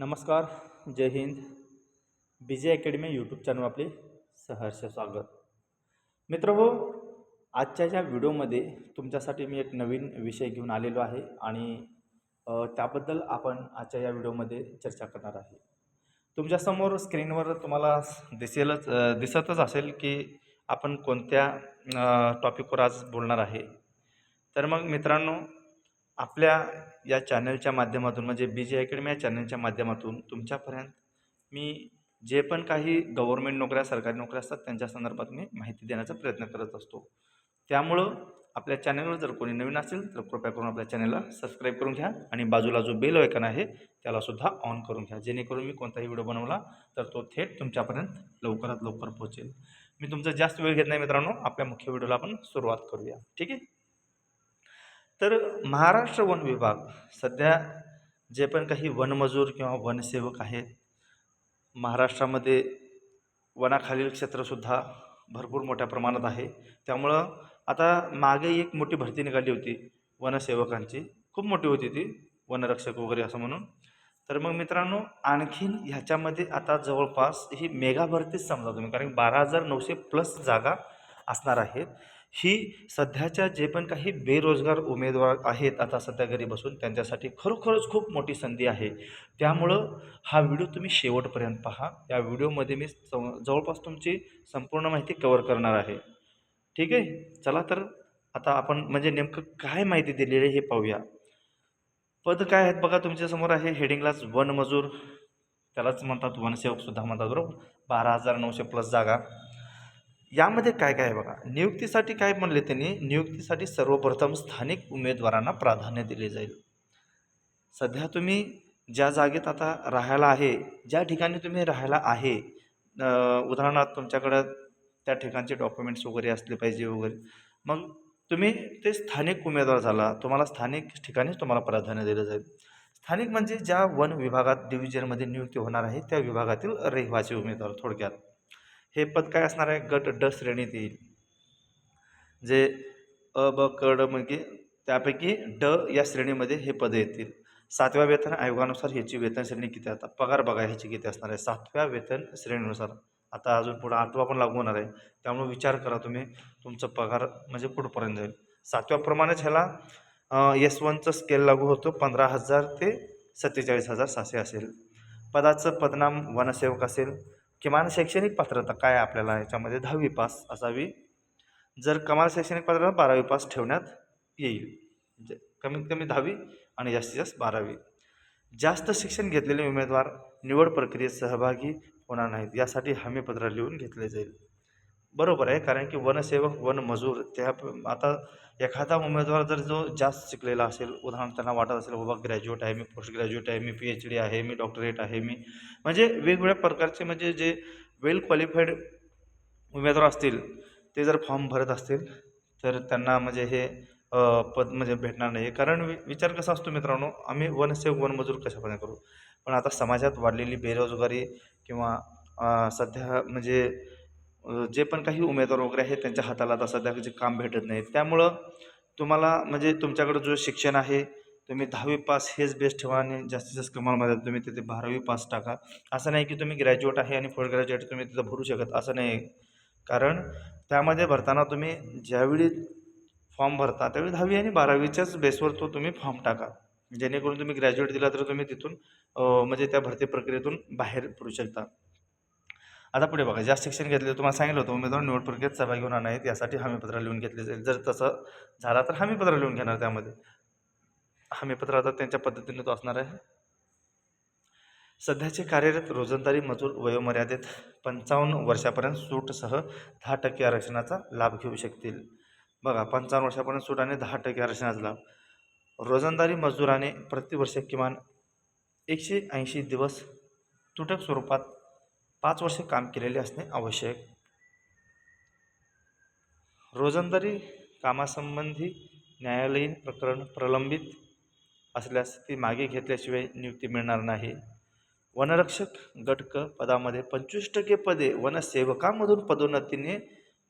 नमस्कार जय Hind. B J academy YouTube channel आपले सहर्ष स्वागत. मित्र हो आजच्या या व्हिडिओमध्ये तुमच्यासाठी मी एक नवीन विषय घेऊन आलेलो आहे आणि त्याबद्दल आपण आजच्या या व्हिडिओमध्ये चर्चा करणार आहे. तुमच्यासमोर स्क्रीनवर तुम्हाला दिसेलच दिसतच असेल की आपण कोणत्या टॉपिकवर आज बोलणार आहे. तर मग मित्रांनो आपल्या या चॅनलच्या माध्यमातून म्हणजे बी जे अकॅडमी या चॅनलच्या माध्यमातून तुमच्यापर्यंत मी जे पण काही गव्हर्मेंट नोकऱ्या सरकारी नोकऱ्या असतात त्यांच्या संदर्भात मी माहिती देण्याचा प्रयत्न करत असतो. त्यामुळं आपल्या चॅनलवर जर कोणी नवीन असेल तर कृपया करून आपल्या चॅनलला सबस्क्राईब करून घ्या आणि बाजूला जो बेल ऐकन आहे त्यालासुद्धा ऑन करून घ्या. जेणेकरून मी कोणताही व्हिडिओ बनवला तर तो थेट तुमच्यापर्यंत लवकरात लवकर पोहोचेल. मी तुमचा जास्त वेळ घेत नाही मित्रांनो आपल्या मुख्य व्हिडिओला आपण सुरुवात करूया. ठीक आहे? तर महाराष्ट्र वन विभाग सध्या जे पण काही वनमजूर किंवा वनसेवक आहेत महाराष्ट्रामध्ये वनाखालील क्षेत्रसुद्धा भरपूर मोठ्या प्रमाणात आहे. त्यामुळं आता मागे एक मोठी भरती निघाली होती वनसेवकांची. खूप मोठी होती ती वनरक्षक वगैरे असं म्हणून. तर मग मित्रांनो आणखीन ह्याच्यामध्ये आता जवळपास ही मेगा भरतीच समजा तुम्ही कारण बारा हजार नऊशे प्लस जागा असणार आहेत. ही सध्याच्या जे पण काही बेरोजगार उमेदवार आहेत आता सध्या घरी बसून त्यांच्यासाठी खरोखरच खूप मोठी संधी आहे. त्यामुळं हा व्हिडिओ तुम्ही शेवटपर्यंत पहा. या व्हिडिओमध्ये मी जवळपास तुमची संपूर्ण माहिती कवर करणार आहे. ठीक आहे? चला तर आता आपण म्हणजे नेमकं काय माहिती दिलेली आहे हे पाहूया. पद काय आहेत बघा तुमच्यासमोर आहे. हेडिंगलाच वन मजूर. त्यालाच म्हणतात वनसेवकसुद्धा म्हणतात बरोबर. बारा हजार नऊशे प्लस जागा. यामध्ये काय काय आहे बघा? नियुक्तीसाठी काय म्हणले त्यांनी? नियुक्तीसाठी सर्वप्रथम स्थानिक उमेदवारांना प्राधान्य दिले जाईल. सध्या तुम्ही ज्या जागेत आता राहायला आहे ज्या ठिकाणी तुम्ही राहायला आहे उदाहरणार्थ तुमच्याकडं त्या ठिकाणचे डॉक्युमेंट्स वगैरे असले पाहिजे वगैरे मग तुम्ही ते स्थानिक उमेदवार झाला तुम्हाला स्थानिक ठिकाणीच तुम्हाला प्राधान्य दिलं जाईल. स्थानिक म्हणजे ज्या वन विभागात डिव्हिजनमध्ये नियुक्ती होणार आहे त्या विभागातील रहिवासी उमेदवार थोडक्यात. हे पद काय असणार आहे? गट ड श्रेणीत येईल. जे अ ब क ड म्हणजे त्यापैकी ड या श्रेणीमध्ये हे पदं येतील. सातव्या वेतन आयोगानुसार ह्याची वेतन श्रेणी किती आता पगार बघा ह्याची किती असणार आहे? सातव्या वेतन श्रेणीनुसार. आता अजून पुढं आठवा पण लागू होणार आहे. त्यामुळे विचार करा तुम्ही तुमचं पगार म्हणजे कुठपर्यंत जाईल. सातव्याप्रमाणेच ह्याला एस वनचं स्केल लागू होतो. पंधरा हजार ते सत्तेचाळीस हजार सहाशे असेल. पदाचं पदनाम वनसेवक असेल. किमान शैक्षणिक पात्रता काय आपल्याला याच्यामध्ये? दहावी पास असावी. जर कमाल शैक्षणिक पात्रता बारावी पास ठेवण्यात येईल. म्हणजे कमीत कमी दहावी आणि जास्तीत जास्त बारावी. जास्त शिक्षण घेतलेले उमेदवार निवड प्रक्रियेत सहभागी होणार नाहीत. यासाठी हमीपत्र लिहून घेतले जाईल. बरोबर आहे. कारण की वनसेवक वन मजूर त्या आता एखादा उमेदवार जर जो जास्त शिकलेला असेल उदाहरण त्यांना वाटत असेल बाबा ग्रॅज्युएट आहे मी पोस्ट ग्रॅज्युएट आहे मी पी एच डी आहे मी डॉक्टरेट आहे मी म्हणजे वेगवेगळ्या प्रकारचे म्हणजे जे वेल क्वालिफाईड उमेदवार असतील ते जर फॉर्म भरत असतील तर त्यांना म्हणजे हे पद म्हणजे भेटणार नाही. कारण वि विचार कसा असतो मित्रांनो आम्ही वनसेवक वनमजूर कशाप्रमाणे करू? पण आता समाजात वाढलेली बेरोजगारी किंवा सध्या म्हणजे जे पण काही उमेदवार वगैरे आहेत त्यांच्या हाताला आता सध्या जे काम भेटत नाही त्यामुळं तुम्हाला म्हणजे तुमच्याकडं जो शिक्षण आहे तुम्ही दहावी पास हेच बेस्ट ठेवा आणि जास्तीत जास्त कमालमध्ये तुम्ही तिथे बारावी पास टाका. असं नाही की तुम्ही ग्रॅज्युएट आहे आणि पोस्ट ग्रॅज्युएट तुम्ही तिथं भरू शकत असं नाही. कारण त्यामध्ये भरताना तुम्ही ज्यावेळी फॉर्म भरता त्यावेळी दहावी आणि बारावीच्याच बेसवर तो तुम्ही फॉर्म टाका. जेणेकरून तुम्ही ग्रॅज्युएट दिला तर तुम्ही तिथून म्हणजे त्या भरती प्रक्रियेतून बाहेर पडू शकता. आता पुढे बघा ज्या शिक्षण घेतले तुम्हाला सांगितलं होतं उमेदवार निवड प्रक्रियेत सहभागी होणार नाहीत यासाठी हमीपत्र लिहून घेतले जाईल. जर तसं झाला तर हमीपत्र लिहून घेणार त्यामध्ये. हमीपत्र आता त्यांच्या पद्धतीने तो असणार आहे. सध्याचे कार्यरत रोजंदारी मजूर वयोमर्यादेत पंचावन्न वर्षापर्यंत सूटसह दहा टक्के आरक्षणाचा लाभ घेऊ शकतील. बघा पंचावन्न वर्षापर्यंत सूट आणि दहा टक्के आरक्षणाचा लाभ. रोजंदारी मजुराने प्रतिवर्ष किमान एकशे ऐंशी दिवस तुटक स्वरूपात पाच वर्षे काम केलेले असणे आवश्यक. रोजंदारी कामासंबंधी न्यायालयीन प्रकरण प्रलंबित असल्यास ती मागे घेतल्याशिवाय नियुक्ती मिळणार नाही. वनरक्षक गटक पदामध्ये पंचवीस टक्के पदे वनसेवकामधून पदोन्नतीने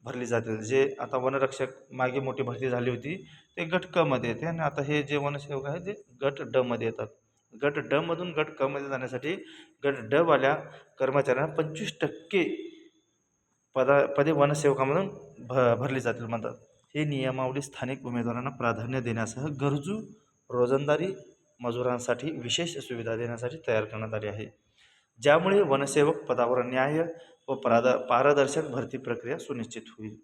भरली जातील. जे आता वनरक्षक मागे मोठी भरती झाली होती ते गट क मध्ये येते. आणि आता हे जे वनसेवक आहे ते गट ड मध्ये येतात. गट डमधून गट कमध्ये जाण्यासाठी गट डवाल्या कर्मचाऱ्यांना पंचवीस टक्के पदा पदे वनसेवकामधून भ भरली जातील म्हणतात. हे नियमावली स्थानिक उमेदवारांना प्राधान्य देण्यासह गरजू रोजंदारी मजुरांसाठी विशेष सुविधा देण्यासाठी तयार करण्यात आली आहे. ज्यामुळे वनसेवक पदावर न्याय व प्राद पारदर्शक भरती प्रक्रिया सुनिश्चित होईल.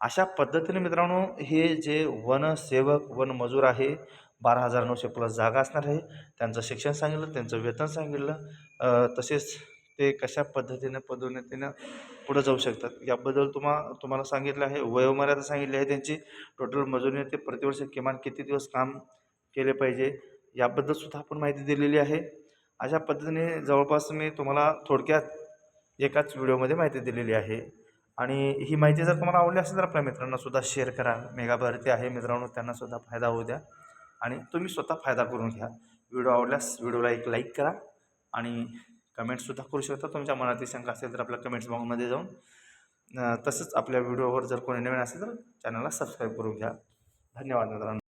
अशा पद्धतीने मित्रांनो हे जे वनसेवक वनमजूर आहे बारा हजार नऊशे प्लस जागा असणार आहे. त्यांचं शिक्षण सांगितलं त्यांचं वेतन सांगितलं. तसेच ते कशा पद्धतीने पदोन्नतीनं पुढं जाऊ शकतात याबद्दल तुम्हा तुम्हाला सांगितलं आहे. वयोमर्यादा सांगितली आहे त्यांची. टोटल मजुरी ते प्रतिवर्ष किमान किती दिवस काम केले पाहिजे याबद्दल सुद्धा आपण माहिती दिलेली आहे. अशा पद्धतीने जवळपास मी तुम्हाला थोडक्यात एकाच व्हिडिओमध्ये माहिती दिलेली आहे. आणि ही माहिती जर तुम्हाला आवडली असेल तर आपल्या मित्रांनासुद्धा शेअर करा. मेगा भारती आहे मित्रांनो त्यांनासुद्धा फायदा होऊ द्या. आणि तुम्ही स्वतः फायदा करून घ्या. व्हिडिओ आवडल्यास व्हिडिओला एक लाईक करा आणि कमेंट्ससुद्धा करू शकता. तुमच्या मनातील शंका असेल तर आपल्या कमेंट्स बॉक्समध्ये जाऊन तसंच आपल्या व्हिडिओवर जर कोणी नवीन असेल तर चॅनलला सबस्क्राईब करून घ्या. धन्यवाद मित्रांनो.